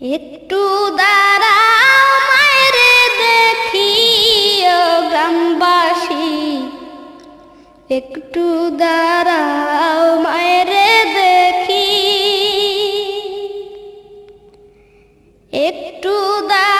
একটু মায়েরে দেখি ও গ্রামবাসী। একটু দাঁড়াও মায়েরে দেখি। একটু দাঁড়াও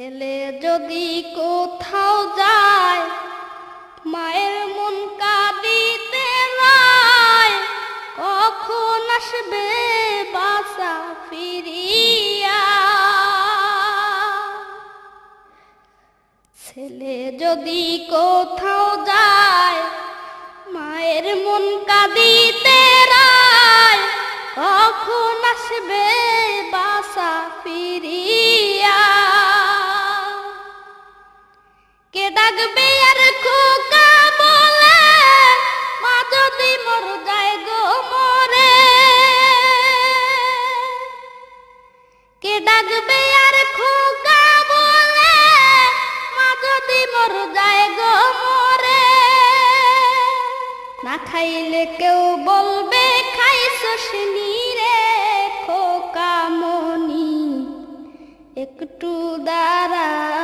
ছেলে যদি কোথাও যায়, মায়ের মন কাঁদিতে নয় কখন আসবে বাসা ফিরিয়া? ছেলে যদি কোথাও যায়, মায়ের মন কাঁদিতে রায় কখন আসবে বাসা ফিরিয়া? খাইলে কেউ বলবে খাইছস রে খোকা মনি একটু দাঁড়াও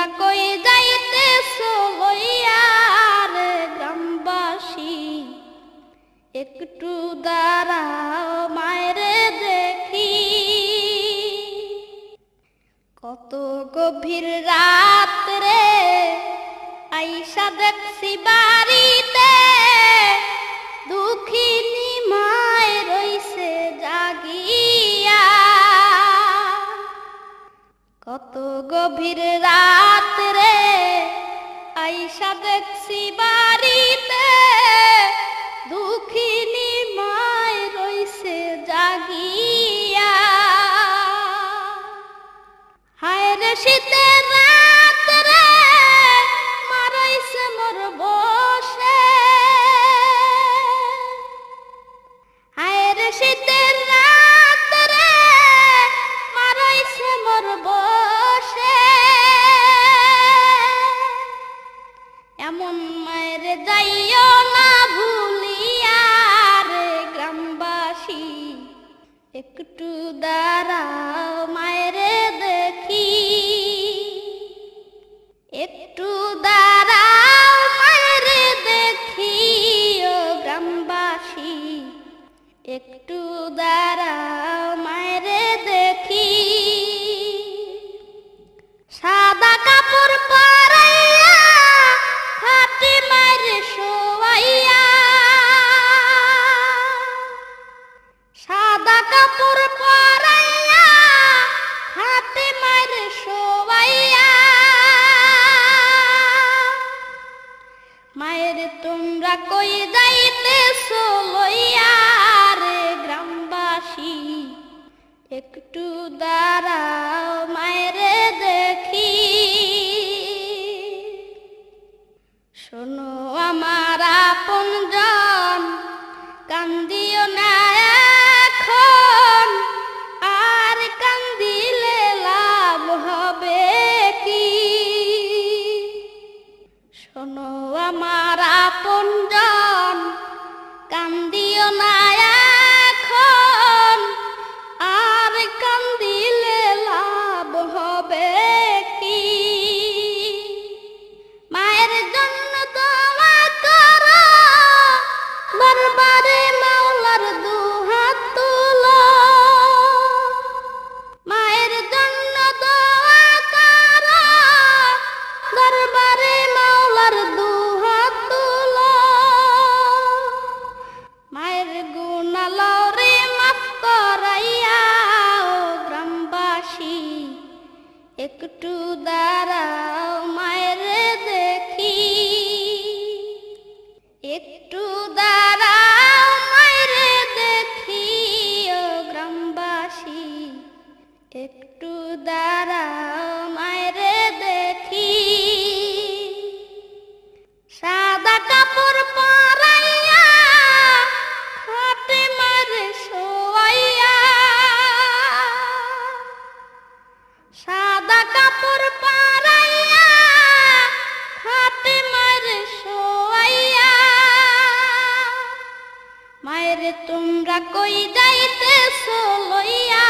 তোমরা কই যাইতে লইয়া রে গ্রামবাসী? একটু দাঁড়াও মায়ের দেখি। কত গভীর রাত রে আইসা দেখছি বাড়িতে, দুঃখিনী মায় রইছে জাগিয়া। কত গভীর রাত দেখছি বাড়িতে দুঃখিনী মায় রইছে জাগিয়া। হায় রে শীতের একটু দাঁড়াও কই যাইতে লইয়া গ্রামবাসী? একটু দাঁড়াও con একটু দাঁড়াও মায়ের দেখি। সাদা কাপড় তোমরা কই যাইতেছো লইয়া?